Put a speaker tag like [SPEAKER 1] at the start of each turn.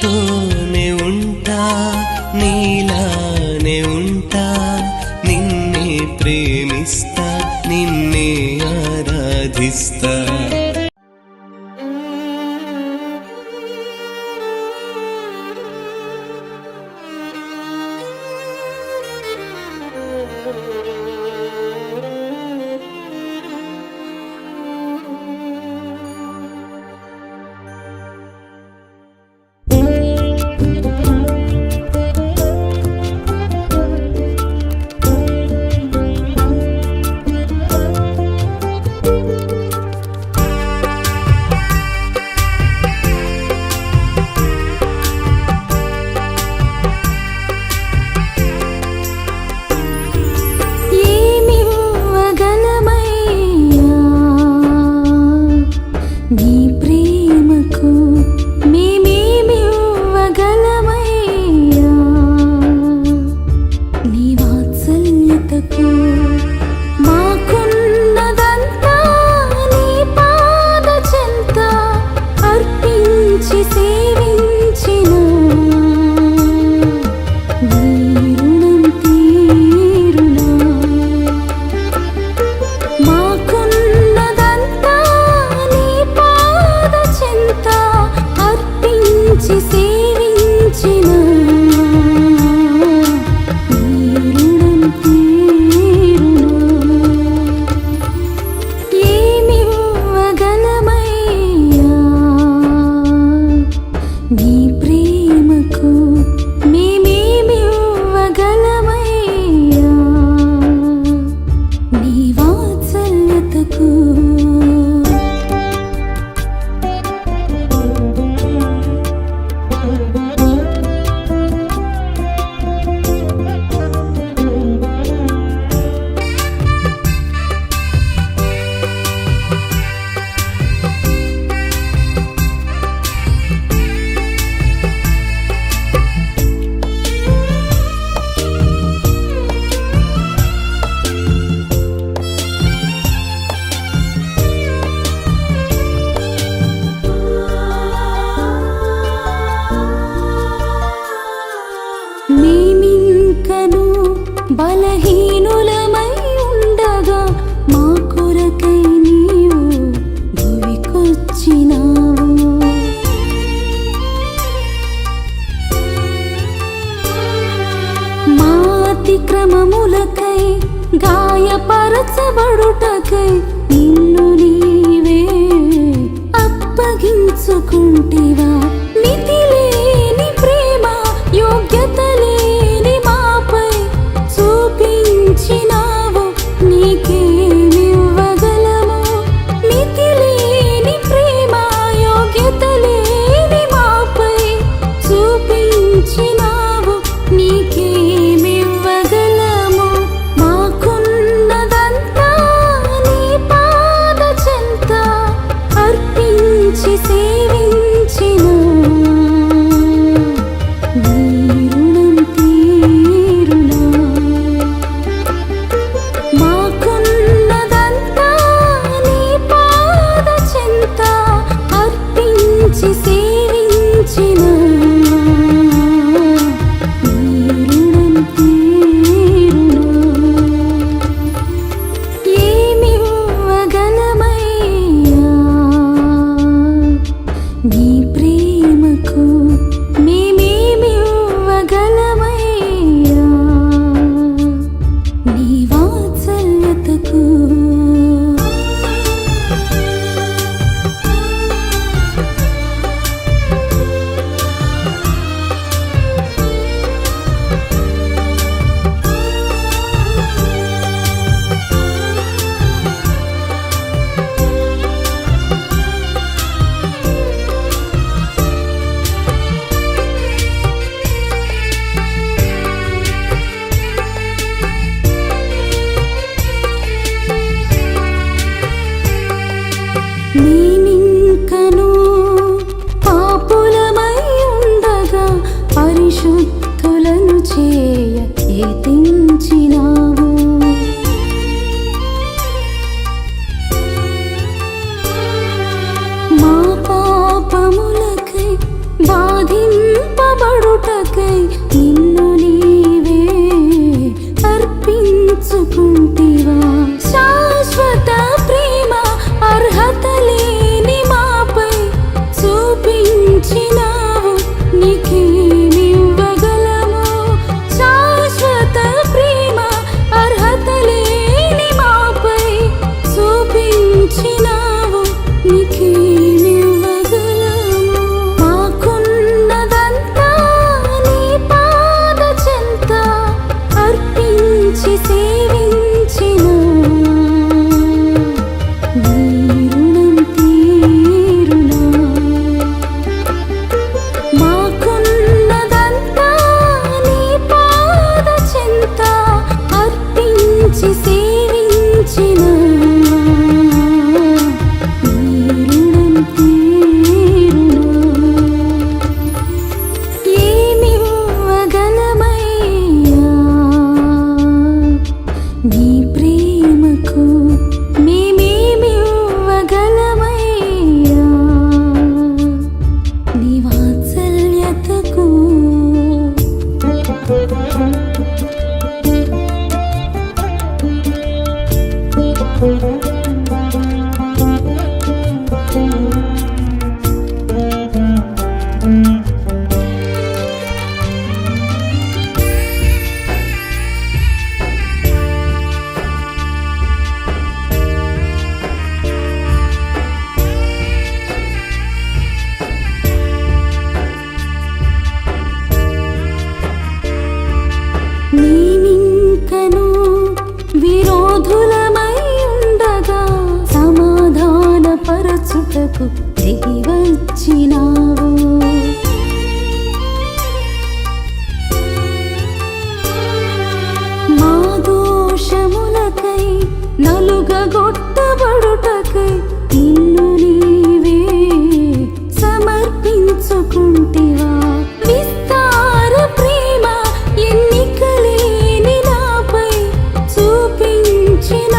[SPEAKER 1] todo
[SPEAKER 2] বাচ্চা বড় টাকায় నేనింకను పాపులమై ఉండగా పరిశుద్ధులను చేయ ఏతించినావు మా పాపములకై బాధింపబడుట China. వద్దకు దిగి వచ్చినావు మా దోషములకై నలుగగొట్టబడుటకై నిన్ను నీవే సమర్పించుకుంటేవా. ప్రేమ ఎన్నికలేని నాపై చూపించిన